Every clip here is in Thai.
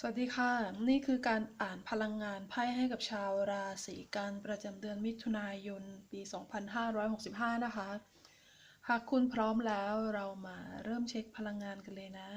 สวัสดีค่ะ นี่คือการอ่านพลังงานไพ่ให้กับชาวราศีกันประจำเดือนมิถุนายนปี 2565 นะคะ หากคุณพร้อมแล้วเรามาเริ่มเช็คพลังงานกันเลยนะ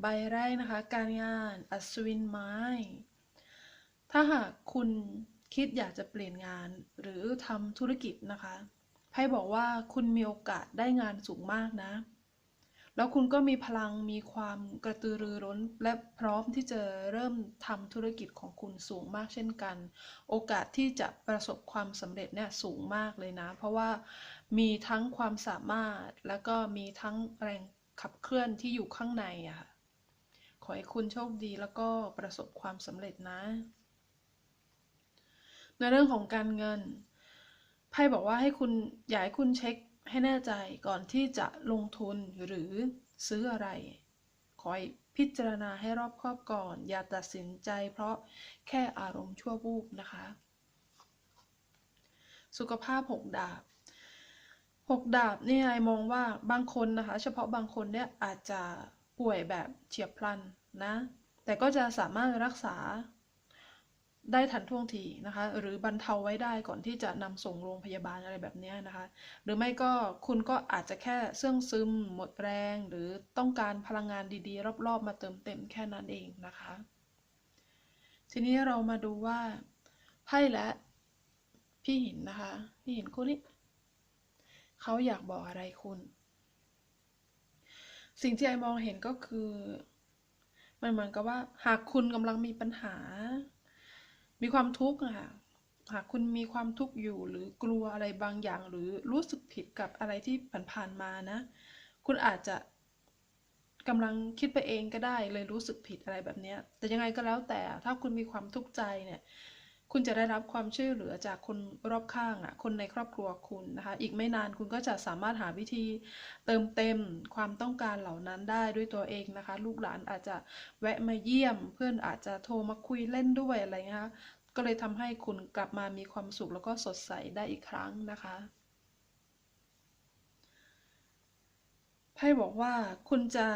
ใบแรกนะคะ การงานอัศวินไม้ ถ้าหากคุณคิดอยากจะเปลี่ยนงานหรือทำธุรกิจนะคะไพ่บอกว่าคุณมีโอกาสได้งานสูงมากนะ แล้วคุณก็มีพลังมีความกระตือรือร้น และพร้อมที่จะเริ่มทำธุรกิจของคุณสูงมากเช่นกัน โอกาสที่จะประสบความสำเร็จเนี่ยสูงมากเลยนะ เพราะว่ามีทั้งความสามารถแล้วก็มีทั้งแรงขับเคลื่อนที่อยู่ข้างในอะค่ะขอให้คุณโชคดีแล้วก็ประสบความสำเร็จนะ ในเรื่องของการเงินไพ่บอกว่าให้คุณอยากให้คุณเช็ค ให้แน่ใจก่อนที่จะลงทุนหรือซื้ออะไรขอให้พิจารณาให้รอบคอบก่อน อย่าตัดสินใจเพราะแค่อารมณ์ชั่ววูบนะคะ สุขภาพหกดาบหกดาบเนี่ยไอมองว่าบางคนนะคะ เฉพาะบางคนเนี่ยอาจจะป่วยแบบเฉียบพลันนะ แต่ก็จะสามารถรักษา ได้ทันท่วงทีนะคะ หรือบรรเทาไว้ได้ก่อนที่จะนำส่งโรงพยาบาลอะไรแบบนี้นะคะ หรือไม่ก็คุณก็อาจจะแค่เสื่องซึม หมดแรง หรือต้องการพลังงานดีๆ รอบๆ มาเติมเต็มแค่นั้นเองนะคะ ทีนี้เรามาดูว่าไพ่และพี่หินนะคะพี่หินคู่นี้เขาอยากบอกอะไรคุณ สิ่งที่ไอมองเห็นก็คือ มันเหมือนกับว่า หากคุณกำลังมีปัญหา มีความทุกข์อะค่ะหากคุณมีความทุกข์อยู่หรือกลัวอะไรบางอย่าง หรือรู้สึกผิดกับอะไรที่ผ่านๆมานะ คุณอาจจะกำลังคิดไปเองก็ได้เลยรู้สึกผิดอะไรแบบนี้แต่ยังไงก็แล้วแต่ถ้าคุณมีความทุกข์ใจเนี่ยคุณจะได้รับความช่วยเหลือจากคนรอบข้างอะคนในครอบครัวคุณนะคะอีกไม่นานคุณก็จะสามารถหาวิธีเติมเต็มความต้องการเหล่านั้นได้ด้วยตัวเองนะคะ ลูกหลานอาจจะแวะมาเยี่ยม เพื่อนอาจจะโทรมาคุยเล่นด้วยอะไรเงี้ยคะ ก็เลยทำให้คุณกลับมามีความสุขแล้วก็สดใสได้อีกครั้งนะคะไพ่บอกว่าคุณจะ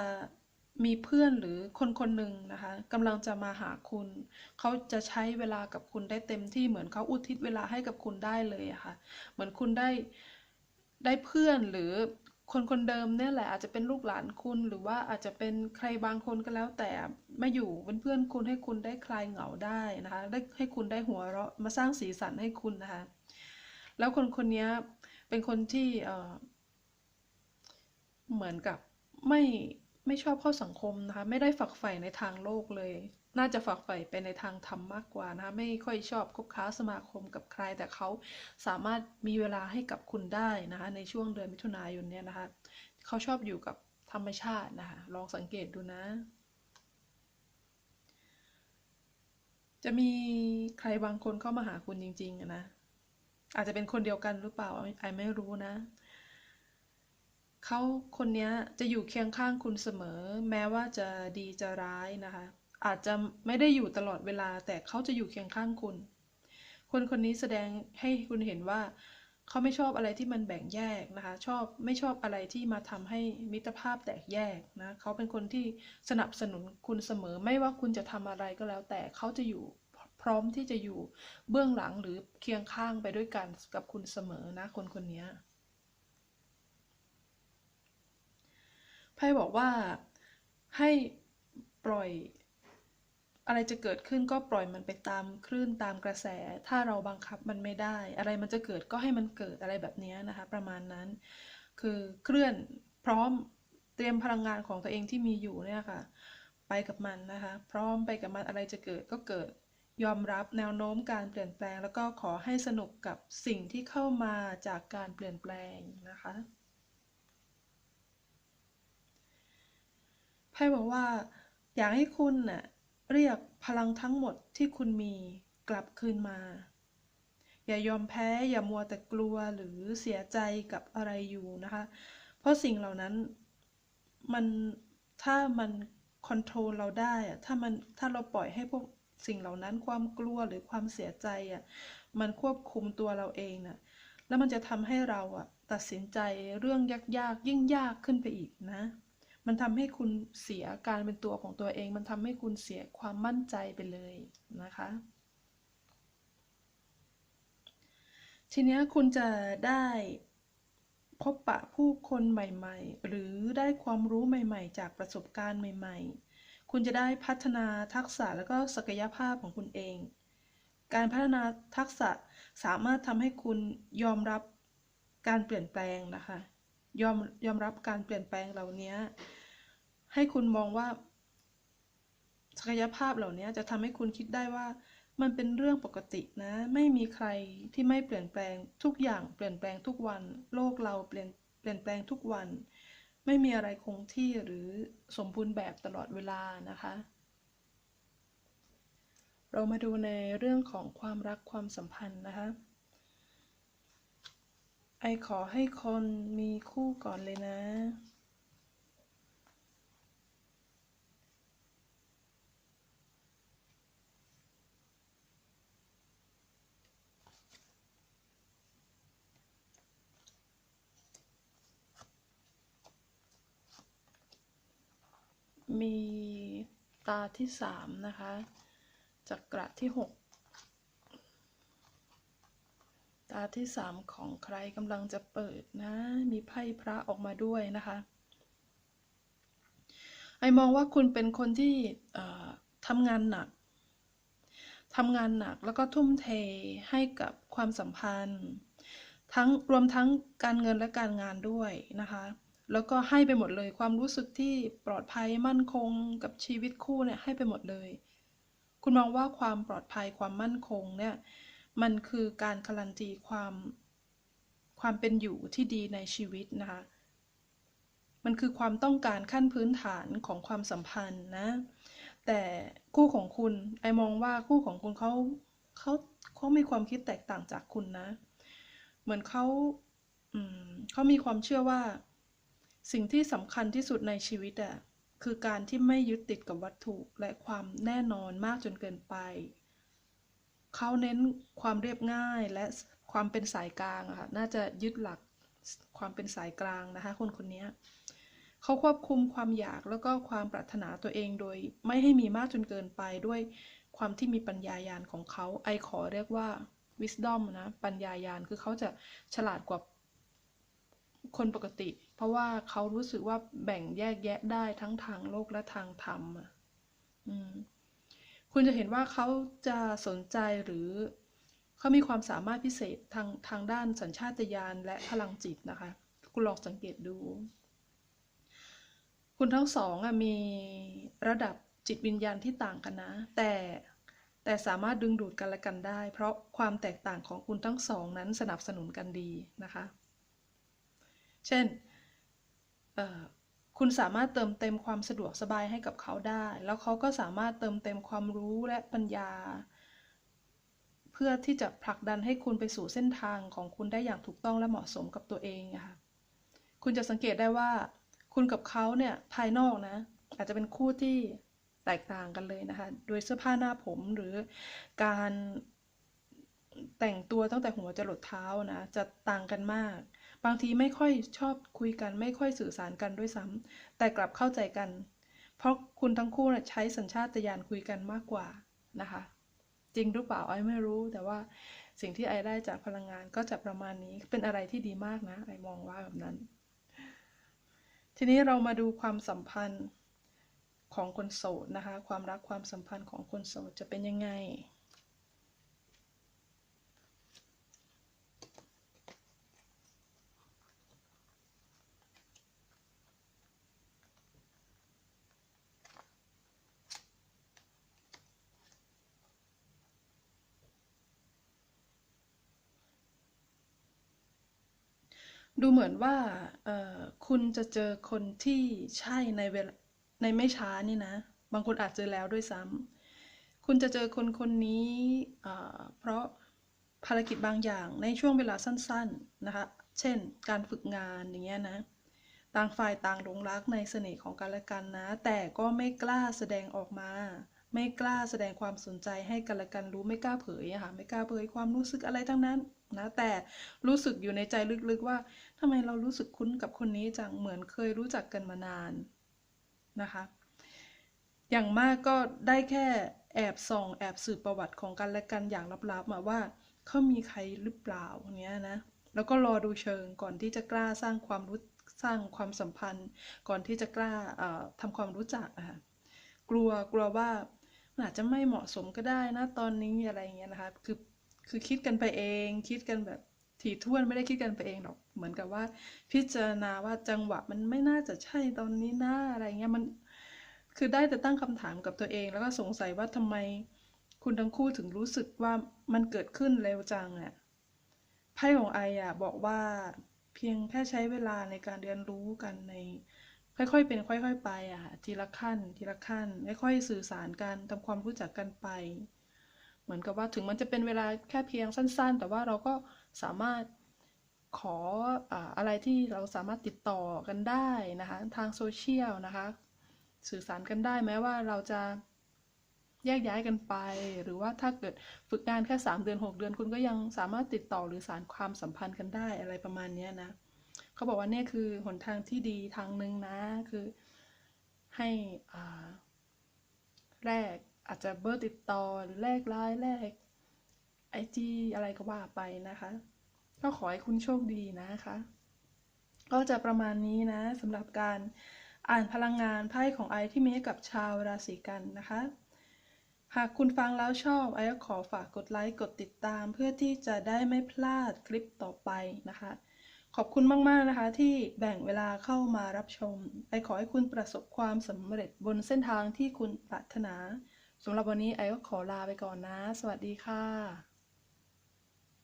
มีเพื่อนหรือคนคนหนึ่งนะคะกำลังจะมาหาคุณ เขาจะใช้เวลากับคุณได้เต็มที่เหมือนเขาอุทิศเวลาให้กับคุณได้เลยอะคะ่ะเหมือนคุณได้ได้เพื่อนหรือ คนคนเดิมเนี่ยแหละอาจจะเป็นลูกหลานคุณ หรือว่าอาจจะเป็นใครบางคนก็แล้วแต่มาอยู่เป็นเพื่อนคุณให้คุณได้คลายเหงาได้นะคะได้ให้คุณได้หัวเราะมาสร้างสีสันให้คุณนะคะ แล้วคนคนนี้เป็นคนที่เเหมือนกับไม่ ไม่ชอบเข้าสังคมนะคะ ไม่ได้ฝักใฝ่ในทางโลกเลย น่าจะฝักใฝ่ไปในทางธรรมมากกว่านะคะ ไม่ค่อยชอบคบค้าสมาคมกับใคร แต่เขาสามารถมีเวลาให้กับคุณได้นะคะ ในช่วงเดือนมิถุนายนเนี่ยนะคะ เขาชอบอยู่กับธรรมชาตินะคะ ลองสังเกตดูนะ จะมีใครบางคนเข้ามาหาคุณจริงๆนะ อาจจะเป็นคนเดียวกันหรือเปล่าไอไม่รู้นะ เขาคนนี้จะอยู่เคียงข้างคุณเสมอ แม้ว่าจะดีจะร้ายนะคะ อาจจะไม่ได้อยู่ตลอดเวลา แต่เขาจะอยู่เคียงข้างคุณ คนคนนี้แสดงให้คุณเห็นว่าเขาไม่ชอบอะไรที่มันแบ่งแยกนะคะ ชอบไม่ชอบอะไรที่มาทำให้มิตรภาพแตกแยกนะเขาเป็นคนที่สนับสนุนคุณเสมอ ไม่ว่าคุณจะทำอะไรก็แล้ว แต่เขาจะอยู่พร้อมที่จะอยู่เบื้องหลังหรือเคียงข้างไปด้วยกันกับคุณเสมอนะคนคนนี้ ไพ่บอกว่าให้ปล่อย อะไรจะเกิดขึ้นก็ปล่อยมันไปตามคลื่นตามกระแส ถ้าเราบังคับมันไม่ได้ อะไรมันจะเกิดก็ให้มันเกิดอะไรแบบนี้นะคะ ประมาณนั้น คือเคลื่อนพร้อมเตรียมพลังงานของตัวเองที่มีอยู่เนี่ยค่ะ ไปกับมันนะคะ พร้อมไปกับมันอะไรจะเกิดก็เกิดยอมรับแนวโน้มการเปลี่ยนแปลง แล้วก็ขอให้สนุกกับสิ่งที่เข้ามาจากการเปลี่ยนแปลงนะคะ ไพ่บอกว่า อยากให้คุณน่ะเรียกพลังทั้งหมดที่คุณมีกลับคืนมา อย่ายอมแพ้อย่ามัวแต่กลัวหรือเสียใจกับอะไรอยู่นะคะ เพราะสิ่งเหล่านั้นมันถ้ามันคอนโทรลเราได้อะถ้ามันถ้าเราปล่อยให้พวกสิ่งเหล่านั้นความกลัวหรือความเสียใจอะมันควบคุมตัวเราเองน่ะแล้วมันจะทำให้เราอะตัดสินใจเรื่องยากๆ ยิ่งยากขึ้นไปอีกนะ มันทำให้คุณเสียการเป็นตัวของตัวเอง มันทำให้คุณเสียความมั่นใจไปเลยนะคะ ทีนี้คุณจะได้พบปะผู้คนใหม่ ๆ หรือได้ความรู้ใหม่ ๆ จากประสบการณ์ใหม่ ๆ คุณจะได้พัฒนาทักษะแล้วก็ศักยภาพของคุณเอง การพัฒนาทักษะสามารถทำให้คุณยอมรับการเปลี่ยนแปลงนะคะ ยอมยอมรับการเปลี่ยนแปลงเหล่านี้ให้คุณมองว่า ศักยภาพเหล่านี้จะทำให้คุณคิดได้ว่า มันเป็นเรื่องปกตินะ ไม่มีใครที่ไม่เปลี่ยนแปลงทุกอย่างเปลี่ยนแปลงทุกวัน โลกเราเปลี่ยนเปลี่ยนแปลงทุกวัน ไม่มีอะไรคงที่หรือสมบูรณ์แบบตลอดเวลานะคะ เรามาดูในเรื่องของความรักความสัมพันธ์นะคะ ไอขอให้คนมีคู่ก่อนเลยนะ มีตาที่สามนะคะจักระที่หก ตาที่สามของใครกำลังจะเปิดนะ มีไพ่พระออกมาด้วยนะคะ ไอมองว่าคุณเป็นคนที่ทำงานหนักทำงานหนักแล้วก็ทุ่มเทให้กับความสัมพันธ์ ทั้งรวมทั้งการเงินและการงานด้วยนะคะ แล้วก็ให้ไปหมดเลยความรู้สึกที่ปลอดภัยมั่นคงกับชีวิตคู่เนี่ยให้ไปหมดเลย คุณมองว่าความปลอดภัยความมั่นคงเนี่ย มันคือการการันตีความความเป็นอยู่ที่ดีในชีวิตนะคะ มันคือความต้องการขั้นพื้นฐานของความสัมพันธ์นะ แต่คู่ของคุณไอมองว่าคู่ของคุณเขาเขาเขามีความคิดแตกต่างจากคุณนะ เหมือนเขาเขามีความเชื่อว่า สิ่งที่สำคัญที่สุดในชีวิตอะคือการที่ไม่ยึดติดกับวัตถุและความแน่นอนมากจนเกินไป เขาเน้นความเรียบง่ายและความเป็นสายกลางอะค่ะ น่าจะยึดหลักความเป็นสายกลางนะคะ คนคนนี้เขาควบคุมความอยากแล้วก็ความปรารถนาตัวเองโดย ไม่ให้มีมากจนเกินไปด้วยความที่มีปัญญายาณของเขาไอขอเรียกว่า wisdom นะปัญญายาณคือเขาจะฉลาดกว่าคนปกติ เพราะว่าเขารู้สึกว่าแบ่งแยกแยะได้ทั้งทางโลกและทางธรรมอะ คุณจะเห็นว่าเขาจะสนใจหรือเขามีความสามารถพิเศษทางทางด้านสัญชาตญาณและพลังจิตนะคะ คุณลองสังเกตดู คุณทั้งสองมีระดับจิตวิญญาณที่ต่างกันนะ แต่แต่สามารถดึงดูดกันและกันได้ เพราะความแตกต่างของคุณทั้งสองนั้นสนับสนุนกันดีนะคะ เช่น คุณสามารถเติมเต็มความสะดวกสบายให้กับเขาได้ แล้วเขาก็สามารถเติมเต็มความรู้และปัญญา เพื่อที่จะผลักดันให้คุณไปสู่เส้นทางของคุณได้อย่างถูกต้องและเหมาะสมกับตัวเองค่ะคุณจะสังเกตได้ว่า คุณกับเขาเนี่ยภายนอกนะ อาจจะเป็นคู่ที่แตกต่างกันเลยนะคะ โดยเสื้อผ้าหน้าผมหรือการแต่งตัวตั้งแต่หัวจรดเท้านะ จะต่างกันมาก บางทีไม่ค่อยชอบคุยกันไม่ค่อยสื่อสารกันด้วยซ้ำแต่กลับเข้าใจกัน เพราะคุณทั้งคู่ใช้สัญชาตญาณคุยกันมากกว่านะคะ จริงหรือเปล่าไอ้ไม่รู้ แต่ว่าสิ่งที่ไอ้ได้จากพลังงานก็จะประมาณนี้เป็นอะไรที่ดีมากนะไอ้มองว่าแบบนั้น ทีนี้เรามาดูความสัมพันธ์ของคนโสดนะคะ ความรักความสัมพันธ์ของคนโสดจะเป็นยังไง ดูเหมือนว่าคุณจะเจอคนที่ใช่ในเวลาในไม่ช้านี่นะ บางคนอาจเจอแล้วด้วยซ้ำคุณจะเจอคนคนนี้เพราะภารกิจบางอย่างในช่วงเวลาสั้นๆนะคะ เช่น การฝึกงานอย่างเงี้ยนะ ต่างฝ่ายต่างหลงรักในเสน่ห์ของกันและกันนะ แต่ก็ไม่กล้าแสดงออกมา ไม่กล้าแสดงความสนใจให้กันและกันรู้ไม่กล้าเผยอะค่ะไม่กล้าเผยความรู้สึกอะไรทั้งนั้นนะแต่รู้สึกอยู่ในใจลึกๆว่าทำไมเรารู้สึกคุ้นกับคนนี้จังเหมือนเคยรู้จักกันมานานนะคะ อย่างมากก็ได้แค่แอบส่องแอบสืบประวัติของกันและกันอย่างลับๆมาว่าเขามีใครหรือเปล่าเงี้ยนะแล้วก็รอดูเชิงก่อนที่จะกล้าสร้างความรู้สร้างความสัมพันธ์ ก่อนที่จะกล้าเอ่อทำความรู้จักอะค่ะกลัวกลัวว่า อาจจะไม่เหมาะสมก็ได้นะตอนนี้อะไรอย่างเงี้ยนะคะ คือคือคิดกันไปเอง คิดกันแบบถี่ถ้วนไม่ได้คิดกันไปเองหรอกเหมือนกับว่า พิจารณาว่าจังหวะมันไม่น่าจะใช่ตอนนี้นะอะไรเงี้ยมัน คือได้แต่ตั้งคำถามกับตัวเอง แล้วก็สงสัยว่าทำไมคุณทั้งคู่ถึงรู้สึกว่ามันเกิดขึ้นเร็วจังอะไพ่ของไออะบอกว่าเพียงแค่ใช้เวลาในการเรียนรู้กันใน ค่อยๆ เป็นค่อยๆ ไปอะค่ะทีละขั้น ทีละขั้น ค่อยๆ สื่อสารกันทำความรู้จักกันไป เหมือนกับว่าถึงมันจะเป็นเวลาแค่เพียงสั้น ๆ แต่ว่าเราก็สามารถขออะไรที่เราสามารถติดต่อกันได้นะคะทางโซเชียลนะคะ สื่อสารกันได้แม้ว่าเราจะแยกย้ายกันไป หรือว่าถ้าเกิดฝึกงานแค่ 3 เดือน 6 เดือนคุณก็ยังสามารถติดต่อหรือสารความสัมพันธ์กันได้อะไรประมาณนี้นะ เขาบอกว่าเนี่ยคือหนทางที่ดีทางหนึ่งนะคือให้แลกอาจจะเบอร์ติดต่อหรือแลกไลน์แลกไอจีอะไรก็ว่าไปนะคะ ก็ขอให้คุณโชคดีนะคะ ก็จะประมาณนี้นะสำหรับการอ่านพลังงานไพ่ของไอที่มีให้กับชาวราศีกันนะคะ หากคุณฟังแล้วชอบไอก็ขอฝากกดไลค์กดติดตาม เพื่อที่จะได้ไม่พลาดคลิปต่อไปนะคะ ขอบคุณมาก ๆ นะคะ ที่แบ่งเวลาเข้ามารับชม ไอขอให้คุณประสบความสำเร็จบนเส้นทางที่คุณปรารถนาสำหรับวันนี้ไอก็ขอลาไปก่อนนะ สวัสดีค่ะ